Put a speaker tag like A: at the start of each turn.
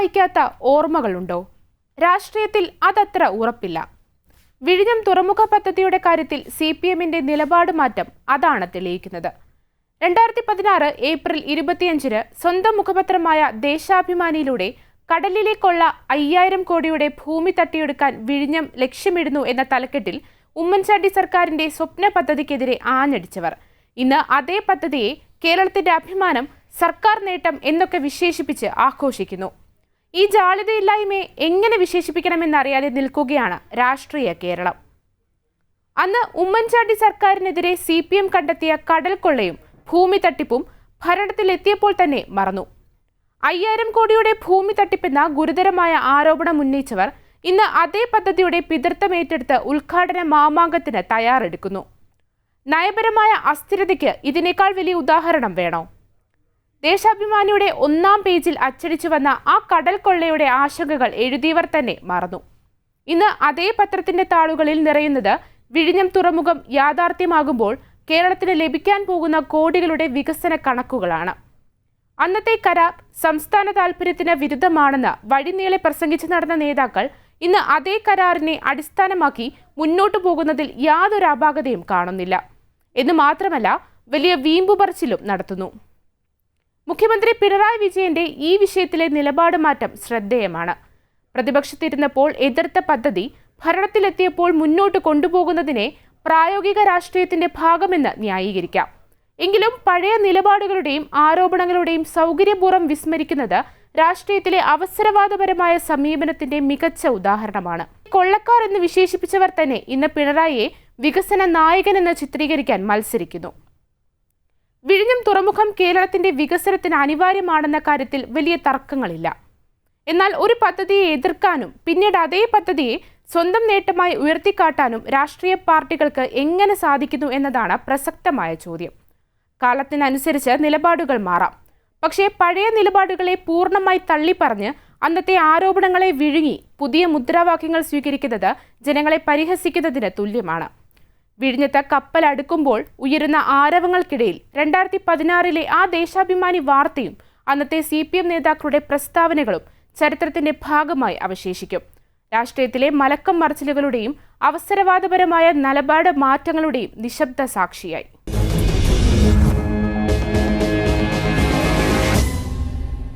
A: മായ്ക്കാത്ത ഓർമ്മകളുണ്ടോ? രാഷ്ട്രീയത്തിൽ അതത്ര ഉറപ്പില്ല. വിഴിഞ്ഞം തുറമുഖ പദ്ധതിയുടെ കാര്യത്തിൽ സി പി എമ്മിന്റെ നിലപാട് മാറ്റം അതാണ് തെളിയിക്കുന്നത്. രണ്ടായിരത്തി പതിനാറ് ഏപ്രിൽ ഇരുപത്തിയഞ്ചിന് സ്വന്തം മുഖപത്രമായ ദേശാഭിമാനിയിലൂടെ കടലിലേക്കുള്ള അയ്യായിരം കോടിയുടെ ഭൂമി തട്ടിയെടുക്കാൻ വിഴിഞ്ഞം ലക്ഷ്യമിടുന്നു എന്ന തലക്കെട്ടിൽ ഉമ്മൻചാണ്ടി സർക്കാരിന്റെ സ്വപ്ന പദ്ധതിക്കെതിരെ ആഞ്ഞടിച്ചവർ. ഇന്ന് അതേ പദ്ധതിയെ കേരളത്തിന്റെ അഭിമാനം സർക്കാർ നേട്ടം എന്നൊക്കെ വിശേഷിപ്പിച്ച് ആഘോഷിക്കുന്നു. ഈ ജാളിതയില്ലായ്മയെ എങ്ങനെ വിശേഷിപ്പിക്കണമെന്നറിയാതെ നിൽക്കുകയാണ് രാഷ്ട്രീയ കേരളം. അന്ന് ഉമ്മൻചാണ്ടി സർക്കാരിനെതിരെ സി പി എം കണ്ടെത്തിയ കടൽക്കൊള്ളയും ഭൂമി തട്ടിപ്പും ഭരണത്തിലെത്തിയപ്പോൾ തന്നെ മറന്നു. അയ്യായിരം കോടിയുടെ ഭൂമി തട്ടിപ്പെന്ന ഗുരുതരമായ ആരോപണം ഉന്നയിച്ചവർ ഇന്ന് അതേ പദ്ധതിയുടെ പിതൃത്വം ഏറ്റെടുത്ത് ഉദ്ഘാടന മാമാങ്കത്തിന് തയ്യാറെടുക്കുന്നു. നയപരമായ അസ്ഥിരതയ്ക്ക് ഇതിനേക്കാൾ വലിയ ഉദാഹരണം വേണോ? ദേശാഭിമാനിയുടെ ഒന്നാം പേജിൽ അച്ചടിച്ചു വന്ന ആ കടൽ കൊള്ളയുടെ ആശങ്കകൾ എഴുതിയവർ തന്നെ മറന്നു. ഇന്ന് അതേ പത്രത്തിന്റെ താളുകളിൽ നിറയുന്നത് വിഴിഞ്ഞം തുറമുഖം യാഥാർത്ഥ്യമാകുമ്പോൾ കേരളത്തിന് ലഭിക്കാൻ പോകുന്ന കോടികളുടെ വികസന കണക്കുകളാണ്. അന്നത്തെ കരാർ സംസ്ഥാന താൽപര്യത്തിന് വിരുദ്ധമാണെന്ന് വഴിനീളെ പ്രസംഗിച്ചു നടന്ന നേതാക്കൾ ഇന്ന് അതേ കരാറിനെ അടിസ്ഥാനമാക്കി മുന്നോട്ടു പോകുന്നതിൽ യാതൊരു അപാകതയും കാണുന്നില്ല. എന്ന് മാത്രമല്ല വലിയ വീമ്പുപറച്ചിലും നടത്തുന്നു. മുഖ്യമന്ത്രി പിണറായി വിജയന്റെ ഈ വിഷയത്തിലെ നിലപാട് മാറ്റം ശ്രദ്ധേയമാണ്. പ്രതിപക്ഷത്തിരുന്നപ്പോൾ എതിർത്ത പദ്ധതി ഭരണത്തിലെത്തിയപ്പോൾ മുന്നോട്ട് കൊണ്ടുപോകുന്നതിനെ പ്രായോഗിക രാഷ്ട്രീയത്തിന്റെ ഭാഗമെന്ന് ന്യായീകരിക്കാം. എങ്കിലും പഴയ നിലപാടുകളുടെയും ആരോപണങ്ങളുടെയും സൗകര്യപൂർവം വിസ്മരിക്കുന്നത് രാഷ്ട്രീയത്തിലെ അവസരവാദപരമായ സമീപനത്തിന്റെ മികച്ച ഉദാഹരണമാണ്. കൊള്ളക്കാർ എന്ന് വിശേഷിപ്പിച്ചവർ തന്നെ ഇന്ന് പിണറായിയെ വികസന നായകനെന്ന് ചിത്രീകരിക്കാൻ മത്സരിക്കുന്നു. വിഴിഞ്ഞം തുറമുഖം കേരളത്തിന്റെ വികസനത്തിന് അനിവാര്യമാണെന്ന കാര്യത്തിൽ വലിയ തർക്കങ്ങളില്ല. എന്നാൽ ഒരു പദ്ധതിയെ എതിർക്കാനും പിന്നീട് അതേ പദ്ധതിയെ സ്വന്തം നേട്ടമായി ഉയർത്തിക്കാട്ടാനും രാഷ്ട്രീയ പാർട്ടികൾക്ക് എങ്ങനെ സാധിക്കുന്നു എന്നതാണ് പ്രസക്തമായ ചോദ്യം. കാലത്തിനനുസരിച്ച് നിലപാടുകൾ മാറാം. പക്ഷേ പഴയ നിലപാടുകളെ പൂർണമായി തള്ളിപ്പറഞ്ഞ് അന്നത്തെ ആരോപണങ്ങളെ വിഴുങ്ങി പുതിയ മുദ്രാവാക്യങ്ങൾ സ്വീകരിക്കുന്നത് ജനങ്ങളെ പരിഹസിക്കുന്നതിന് തുല്യമാണ്. വിഴിഞ്ഞത്ത് കപ്പൽ അടുക്കുമ്പോൾ ഉയരുന്ന ആരവങ്ങൾക്കിടയിൽ രണ്ടായിരത്തി പതിനാറിലെ ആ ദേശാഭിമാനി വാർത്തയും അന്നത്തെ സി പി എം നേതാക്കളുടെ പ്രസ്താവനകളും ചരിത്രത്തിന്റെ ഭാഗമായി അവശേഷിക്കും. രാഷ്ട്രീയത്തിലെ മലക്കം മറിച്ചിലുകളുടെയും അവസരവാദപരമായ നിലപാട് മാറ്റങ്ങളുടെയും നിശബ്ദ സാക്ഷിയായി.